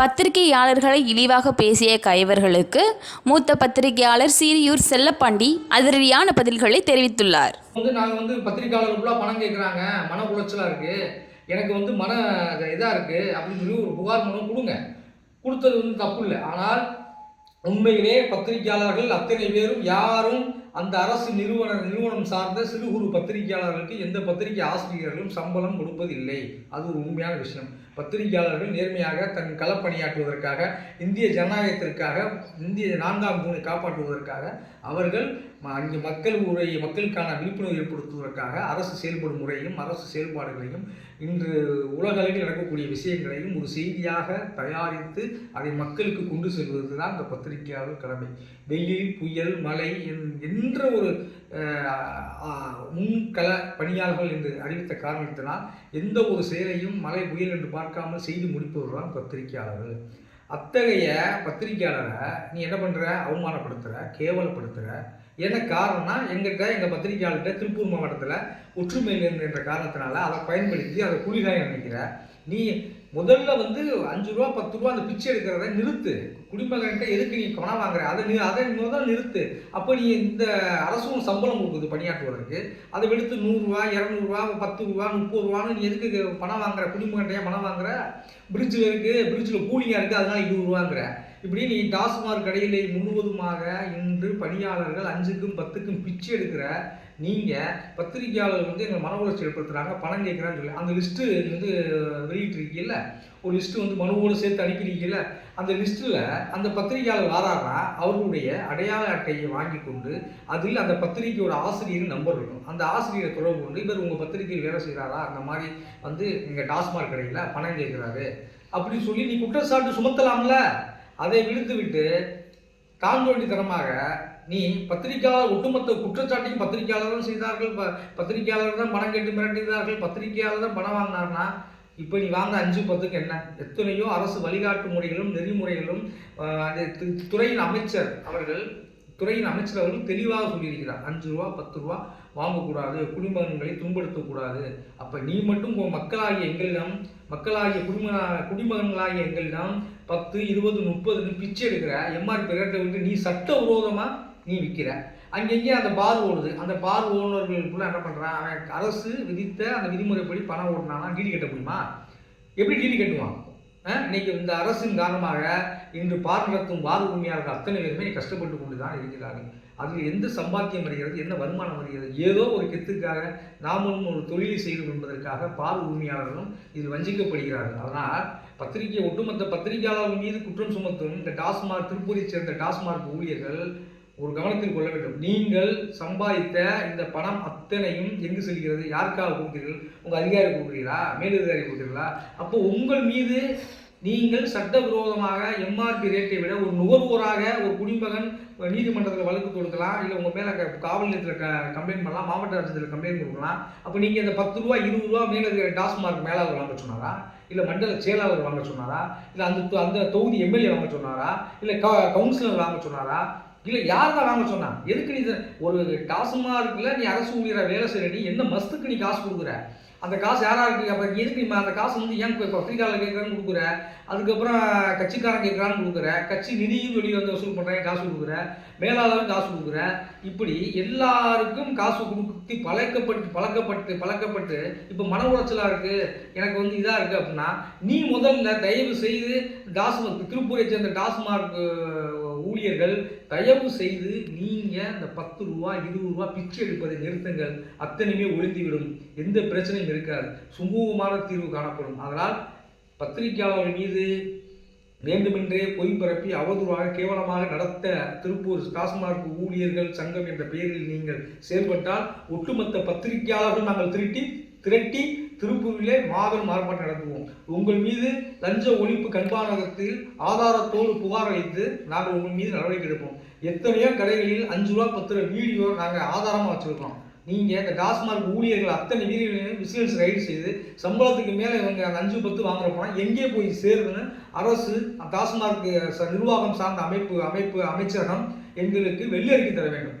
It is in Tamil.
பத்திரிகையாளர்களை இழிவாக பேசிய கைவர்களுக்கு மூத்த பத்திரிகையாளர் சீரியூர் செல்லப்பாண்டி அதிரடியான பதில்களை தெரிவித்துள்ளார். வந்து நாங்கள் வந்து பத்திரிகையாளர்களுக்குள்ள பணம் கேட்குறாங்க மன உளைச்சலாக இருக்குது எனக்கு வந்து மன இதாக இருக்குது அப்படின்னு சொல்லி ஒரு புகார் மனு கொடுங்க. கொடுத்தது வந்து தப்பு இல்லை. ஆனால் உண்மையிலே பத்திரிகையாளர்கள் அத்தனை பேரும் யாரும் அந்த அரசு நிறுவன நிறுவனம் சார்ந்த சிறு குறு பத்திரிகையாளர்களுக்கு எந்த பத்திரிகை ஆசிரியர்களும் சம்பளம் கொடுப்பதில்லை. அது ஒரு உண்மையான விஷயம். பத்திரிகையாளர்கள் நேர்மையாக தன் களப்பணியாற்றுவதற்காக இந்திய ஜனநாயகத்திற்காக இந்திய நான்காம் தூணை காப்பாற்றுவதற்காக அவர்கள் அங்கே மக்கள் உரை மக்களுக்கான விழிப்புணர்வு ஏற்படுத்துவதற்காக அரசு செயல்படும் முறையும் அரசு செயல்பாடுகளையும் இன்று உலகளவில் நடக்கக்கூடிய விஷயங்களையும் ஒரு செய்தியாக தயாரித்து அதை மக்களுக்கு கொண்டு செல்வது தான் அந்த பத்திரிகையாளர் கடமை. வெயில் புயல் மழை என்- என்ற ஒரு முன்கள பணியாளர்கள் என்று அறிவித்த காரணத்தினால் எந்த ஒரு செயலையும் மழை புயல் என்று பார்க்காமல் செய்து முடிப்பவர் தான் பத்திரிகையாளர்கள். அத்தகைய பத்திரிகையாளரை நீ என்ன பண்ணுற அவமானப்படுத்துகிற கேவலப்படுத்துகிற என்ன காரணம்னா எங்கிட்ட எங்கள் பத்திரிகையாளர்கிட்ட திருப்பூர் மாவட்டத்தில் ஒற்றுமையில் என்ற காரணத்தினால அதை பயன்படுத்தி அதை குளிகாயம் நினைக்கிற நீ முதல்ல வந்து அஞ்சு ரூபா பத்து ரூபா அந்த பிச்சை எடுக்கிறத நிறுத்து. குடிமகன்கிட்ட எதுக்கு நீ பணம் வாங்குற? அதை நீ அதை முதல் நிறுத்து. அப்போ நீ இந்த அரசும் சம்பளம் கொடுக்குது பணியாற்றுவதற்கு. அதை விடுத்து நூறுரூவா இரநூறுவா பத்து ரூபா முப்பது ரூபான்னு நீ எதுக்கு பணம் வாங்குற? குடிமகன்டையா பணம் வாங்குற? பிரிட்ஜில் இருக்குது பிரிட்ஜில் கூலிங்காக இருக்குது அதனால் இருபது ரூபாங்கிற. இப்படி நீ டாஸ்மாக் கடையிலே முழுவதுமாக இன்று பணியாளர்கள் அஞ்சுக்கும் பத்துக்கும் பிச்சை எடுக்கிற நீங்கள் பத்திரிகையாளர்கள் வந்து எங்கள் மன உளைச்சல் ஏற்படுத்துகிறாங்க பணம் கேட்குறான்னு சொல்லி. அந்த லிஸ்ட்டு வந்து வெளியிட்டிருக்கீல்ல ஒரு லிஸ்ட்டு வந்து மனுவோடு சேர்த்து அனுப்பியிருக்கீல்ல அந்த லிஸ்ட்டில் அந்த பத்திரிகையாளர் வாராரா அவர்களுடைய அடையாள அட்டையை வாங்கி கொண்டு அதில் அந்த பத்திரிகையோட ஆசிரியர் நம்பர் இருக்கும். அந்த ஆசிரியரை தொடர்பு கொண்டு இவர் உங்கள் பத்திரிகையில் வேலை செய்கிறாரா அந்த மாதிரி வந்து இங்கே டாஸ்மாக் கடையில் பணம் கேட்குறாரு. அப்படின்னு சொல்லி நீ குற்றச்சாட்டு சுமத்தலாம்ல? அதை விழுந்து விட்டு தாந்தோண்டித்தனமாக நீ பத்திரிகையாளர் ஒட்டுமொத்த குற்றச்சாட்டையும் பத்திரிகையாளர் தான் செய்தார்கள். ப- பத்திரிகையாளர் தான் பணம் கேட்டு மிரட்டினார்கள். பத்திரிகையாளர் தான் பணம் வாங்கினார்னா இப்போ நீ வாங்க அஞ்சு பத்துக்கு என்ன? எத்தனையோ அரசு வழிகாட்டு முறைகளும் நெறிமுறைகளும் அந்த துறையின் அமைச்சர் அவர்கள் துறையின் அமைச்சர் அவர்கள் தெளிவாக சொல்லியிருக்கிறார். அஞ்சு ரூபா பத்து ரூபா வாங்கக்கூடாது குடிமகன்களை துன்படுத்தக்கூடாது அப்போ நீ மட்டும் மக்களாகிய எங்களிடம் மக்களாகிய குடிமக குடிமகன்களாகிய எங்களிடம் பத்து இருபது முப்பதுன்னு பிச்சை எடுக்கிற எம்ஆர்பி ரேட்டை விட்டு நீ சட்டவிரோதமாக நீ விற்கிற அங்கங்கே அந்த பார் ஓடுது. அந்த பார் ஓனர்களுக்குள்ள என்ன பண்ணுறான் அவன் அரசு விதித்த அந்த விதிமுறைப்படி பணம் ஓட்டினானா டிடி கட்ட முடியுமா? எப்படி டிடி கட்டுவான்? இன்னைக்கு இந்த அரசின் காரணமாக இன்று பார் நடத்தும் பார் உரிமையாளர்கள் அத்தனை பேருமே கஷ்டப்பட்டு கொண்டு தான் இருக்கிறார்கள். அதில் எந்த சம்பாத்தியம் வருகிறது? என்ன வருமானம் வருகிறது? ஏதோ ஒரு கெத்துக்காக நாமளும் ஒரு தொழிலை செய்யணும் என்பதற்காக பால் உரிமையாளர்களும் இதில் வஞ்சிக்கப்படுகிறார்கள். அதனால் பத்திரிகை ஒட்டுமொத்த பத்திரிகையாளர்கள் மீது குற்றம் சுமத்தும் இந்த டாஸ்மார்க் திருப்பூரைச் சேர்ந்த டாஸ்மார்க் ஊழியர்கள் ஒரு கவனத்தில் கொள்ள வேண்டும். நீங்கள் சம்பாதித்த இந்த பணம் அத்தனையும் எங்கு செல்கிறது? யாருக்காக கொடுக்கிறீர்கள்? உங்கள் அதிகாரி கொடுக்குறீங்களா மேலதிகாரி கொடுக்குறீங்களா அப்போ உங்கள் மீது நீங்கள் சட்டவிரோதமாக எம்ஆர்பி ரேட்டை விட ஒரு நுகர்வோராக ஒரு குடிமகன் நீதிமன்றத்தில் வழக்கு கொடுக்கலாம் இல்லை உங்கள் மேலே காவல் நிலையத்தில் க கம்ப்ளைண்ட் பண்ணலாம் மாவட்ட ஆட்சியத்தில் கம்ப்ளைண்ட் கொடுக்கலாம். அப்போ நீங்கள் இந்த பத்து ரூபா இருபது ரூபா மேலே டாஸ்மார்க் மேலாளர் வாங்க சொன்னாரா? இல்லை மண்டல செயலாளர் வாங்க சொன்னாரா? இல்லை அந்த தொ- அந்த தொகுதி எம்எல்ஏ வாங்க சொன்னாரா? இல்லை க கவுன்சிலர் வாங்க சொன்னாரா? இல்லை யார் தான் வாங்க சொன்னா? எதுக்கு நீ இத- ஒரு டாஸ்மார்க்கில் நீ அரசு ஊழியரை வேலை செய்கிற நீ என்ன மஸ்துக்கு நீ காசு கொடுக்குற? அந்த காசு யாராக இருக்கு? அப்போ எதுக்கு நீ அந்த காசு வந்து ஏன் இப்போ பத்திரிக்கையாளர் கேட்குறான்னு கொடுக்குற? அதுக்கப்புறம் கட்சிக்காரன் கேட்குறான்னு கொடுக்குற? கட்சி நிதியும் வெளியே வந்து வசூல் பண்ணுறாங்க காசு கொடுக்குற? மேலாளரும் காசு கொடுக்குற? இப்படி எல்லாருக்கும் காசு கொடுத்து பழக்கப்பட்டு பழக்கப்பட்டு பழக்கப்பட்டு இப்போ மன உளைச்சலாக இருக்குது எனக்கு வந்து இதாக இருக்குது அப்படின்னா நீ முதல்ல தயவு செய்து டாஸ்மார்க் திருப்பூரை சேர்ந்த டாஸ்மாக் ஊழியர்கள் தயவு செய்து நீங்கள் இந்த பத்து ரூபா இருபது ரூபா பிச்சை எடுப்பதை நிறுத்துங்கள். அத்தனையுமே ஒழிந்துவிடும் எந்த பிரச்சனையும் இருக்காது. சுமூகமான தீர்வு காணப்படும். அதனால் பத்திரிகையாளர்கள் மீது வேண்டுமென்றே பொய் பரப்பி அவதூறாக கேவலமாக நடத்த திருப்பூர் டாஸ்மாக் ஊழியர்கள் சங்கம் என்ற பெயரில் நீங்கள் செயல்பட்டால் ஒட்டுமொத்த பத்திரிகையாளர்கள் நாங்கள் திருட்டி திரட்டி திருப்பூரிலே மாபெரும் ஆர்ப்பாட்டம் நடத்துவோம். உங்கள் மீது லஞ்ச ஒழிப்பு கண்காணகத்தில் ஆதாரத்தோடு புகார் அளித்து நாங்கள் உங்கள் மீது நடவடிக்கை எடுப்போம். எத்தனையோ கடைகளில் அஞ்சு ரூபா பத்து ரூபா வீடியோ நாங்கள் ஆதாரமாக வச்சுருக்கோம் நீங்கள் இந்த டாஸ்மாக் ஊழியர்கள் அத்தனை வீடியோ விசிலன்ஸ் ரைடு செய்து சம்பளத்துக்கு மேலே இவங்க அந்த அஞ்சு பத்து வாங்குற பணம் எங்கே போய் சேருதுன்னு அரசு டாஸ்மார்க் ச- நிர்வாகம் சார்ந்த அமைப்பு அமைப்பு அமைச்சகம் எங்களுக்கு வெள்ளி அறிக்கை தர வேண்டும்.